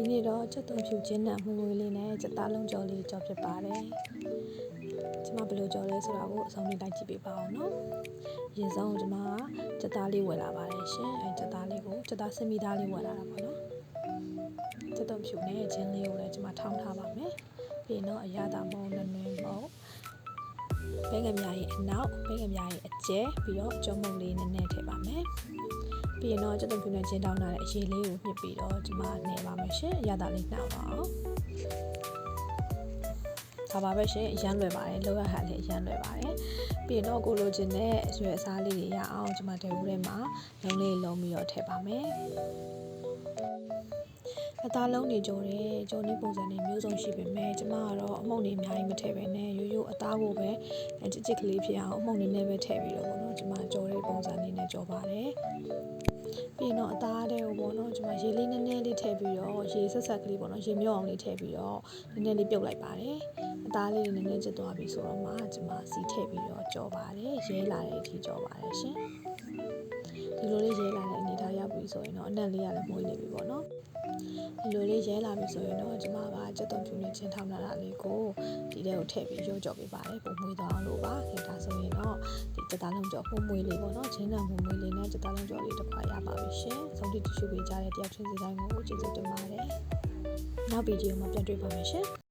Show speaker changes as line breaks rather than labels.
ဒီနေ့တော့ချက်သွန်ဖြူချင်းနဲ့မှုမွေးလေးနဲ့ချက်သားလုံးကြော်လေးကြော်ဖြစ်ပါတယ်ကျမဘယ်လိုကြော်လဲဆိုတာကိုအဆုံးလေးလိုက်ကြည့်ပေးပါအောင်နော်ရင်ဆုံးကျမကချက်သားလေးဝယ်လာပါတယ်ရှင်အဲချက်သားလေးကိုချက်သားစင်မီသားလေးဝယ်လာတာပေါ့နော်ချက်သွန်ဖြူနဲ့ချင်းလေးကိုလည်းကျမထောင်းထားပါမယ်ပြီးတော့အရသာမုံနွယ်နွယ်မုံဘဲငမြရဲ့အနောက်ဘဲငမြရဲ့အကျဲပြီးတော့ကျုံမုံလေးနည်းနည်းထည့်ပါမယ် ပြီးရင်တော့ချက်သွန်ဖြူနဲ့ချင်းတောင်းထားတဲ့အရေးလေးကိုညှစ်ပြီးတော့ကျမနေပါမယ်ရှင်အရသာလေးနှောက်ပါအောင်ဒါပါပဲရှင်အရန်လွယ်ပါတယ်လောရဟန်လေးအရန်လွယ်ပါတယ်ပြီးရင်တော့ကိုလိုချင်တဲ့ရွယ်အစားလေးတွေရအောင်ကျမတဲဦးထဲမှာလုံးလေးလုံးပြီးတော့ထည့်ပါမယ်အသားလုံးနေကြတယ်ဂျုံနေပုံစံတွေမျိုးစုံရှိပေမဲ့ကျမကတော့အမှုန့်တွေအများကြီးမထည့်ပဲနဲ့ရိုးရိုးအသားကိုပဲကြစ်ကြစ်ကလေးဖြစ်အောင်အမှုန့်နည်းနည်းပဲထည့်ပြီးတော့ပေါ့နော်ကျမကြော်တဲ့ပုံစံလေးနဲ့ကြော်ပါတယ် ရေလေးနည်းနည်းလေးထည့်ပြီးတော့ရေဆက်ဆက်ကလေးပေါ့နော်ရေမြော့အောင်လေးထည့်ပြီးတော့နည်းနည်းလေးပြုတ်လိုက်ပါတယ်အသားလေးနည်းနည်းကျသွားပြီဆိုတော့မှကျမစီထည့်ပြီးတော့ကြော်ပါတယ်ရဲလာတဲ့အထိကြော်ပါတယ်ရှင်ဒီလိုလေးရဲလာတဲ့အနေထားရောက်ပြီဆိုရင်တော့အနက်လေးကလည်းမွေးနေပြီပေါ့နော် ဒီလိုလေးရဲလာပြီဆိုရင်တော့ကျမကကြက်သွန်ဖြူနဲ့ချင်းထောင်းလာတာလေးကိုဒီထဲကိုထည့်ပြီးရောကြော်ပေးပါတယ်ပုံမွေးသွားအောင်လို့ပါခေဒါဆိုရင်တော့ဒီကြက်သားလုံးကြော်ပုံမွေးလေးပေါ့နော်ချင်းတန်ပုံမွေးလေးနဲ့ကြက်သားလုံးကြော်လေးတစ်ခွာရပါပြီရှင်ဆုံးဖြတ်တ िश ူပေးကြတဲ့တယောက်ချင်းစီတိုင်းကိုကျေးဇူးတင်ပါတယ်နောက်ဗီဒီယိုမှာပြန်တွေ့ပါမယ်ရှင်